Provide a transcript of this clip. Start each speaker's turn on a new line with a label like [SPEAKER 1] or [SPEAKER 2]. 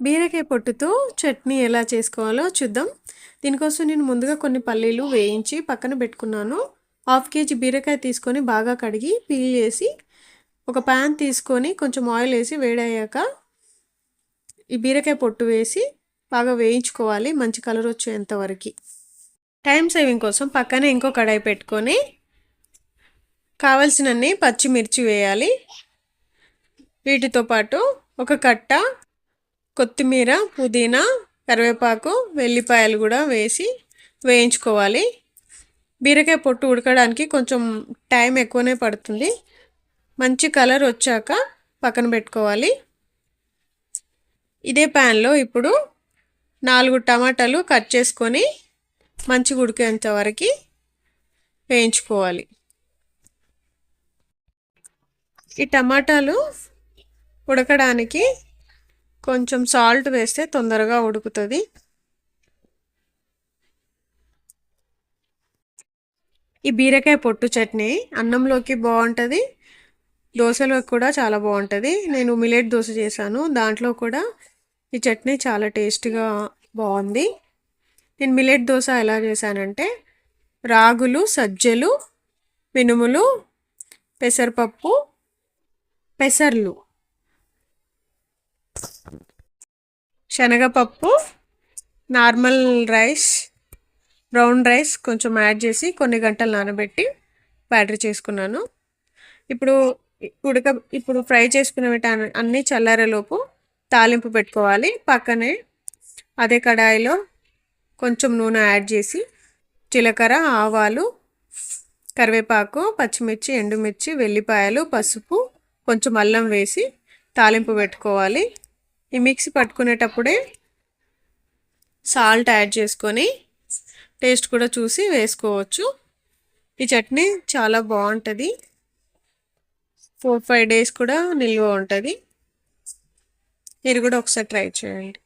[SPEAKER 1] బీరకాయ పొట్టుతో చట్నీ ఎలా చేసుకోవాలో చూద్దాం. దీనికోసం నేను ముందుగా కొన్ని పల్లీలు వేయించి పక్కన పెట్టుకున్నాను. హాఫ్ కేజీ బీరకాయ తీసుకొని బాగా కడిగి పీల్ చేసి ఒక ప్యాన్ తీసుకొని కొంచెం ఆయిల్ వేసి వేడయ్యాక ఈ బీరకాయ పొట్టు వేసి బాగా వేయించుకోవాలి మంచి కలర్ వచ్చేంతవరకు టైం సేవింగ్ కోసం పక్కనే ఇంకో కడాయి పెట్టుకొని కావలసినన్ని పచ్చిమిర్చి వేయాలి. వీటితో పాటు ఒక కట్ట కొత్తిమీర పుదీనా కరివేపాకు వెల్లిపాయలు కూడా వేసి వేయించుకోవాలి. బీరకాయ పొట్టు ఉడకడానికి కొంచెం టైం ఎక్కువనే పడుతుంది. మంచి కలర్ వచ్చాక పక్కన పెట్టుకోవాలి. ఇదే ప్యాన్లో ఇప్పుడు నాలుగు టమాటాలు కట్ చేసుకొని మంచిగా ఉడికేంత వరకు వేయించుకోవాలి. ఈ టమాటాలు ఉడకడానికి కొంచెం సాల్ట్ వేస్తే తొందరగా ఉడుకుతుంది. ఈ బీరకాయ పొట్టు చట్నీ అన్నంలోకి బాగుంటుంది. దోశలోకి కూడా చాలా బాగుంటుంది. నేను మిలెట్ దోశ చేశాను. దాంట్లో కూడా ఈ చట్నీ చాలా టేస్ట్గా బాగుంది. నేను మిలెట్ దోశ ఎలా చేశానంటే రాగులు సజ్జలు మినుములు పెసరపప్పు పెసర్లు శనగపప్పు నార్మల్ రైస్ బ్రౌన్ రైస్ కొంచెం యాడ్ చేసి కొన్ని గంటలు నానబెట్టి బ్యాటరీ చేసుకున్నాను. ఇప్పుడు ఉడక ఇప్పుడు ఫ్రై చేసుకునే అన్నీ చల్లారేలోపు తాలింపు పెట్టుకోవాలి. పక్కనే అదే కడాయిలో కొంచెం నూనె యాడ్ చేసి జీలకర్ర ఆవాలు కరివేపాకు పచ్చిమిర్చి ఎండుమిర్చి వెల్లిపాయలు పసుపు కొంచెం అల్లం వేసి తాలింపు పెట్టుకోవాలి. ఈ మిక్సీ పట్టుకునేటప్పుడే సాల్ట్ యాడ్ చేసుకొని టేస్ట్ కూడా చూసి వేసుకోవచ్చు. ఈ చట్నీ చాలా బాగుంటుంది. ఫోర్ ఫైవ్ డేస్ కూడా నిల్వ ఉంటుంది. మీరు కూడా ఒకసారి ట్రై చేయండి.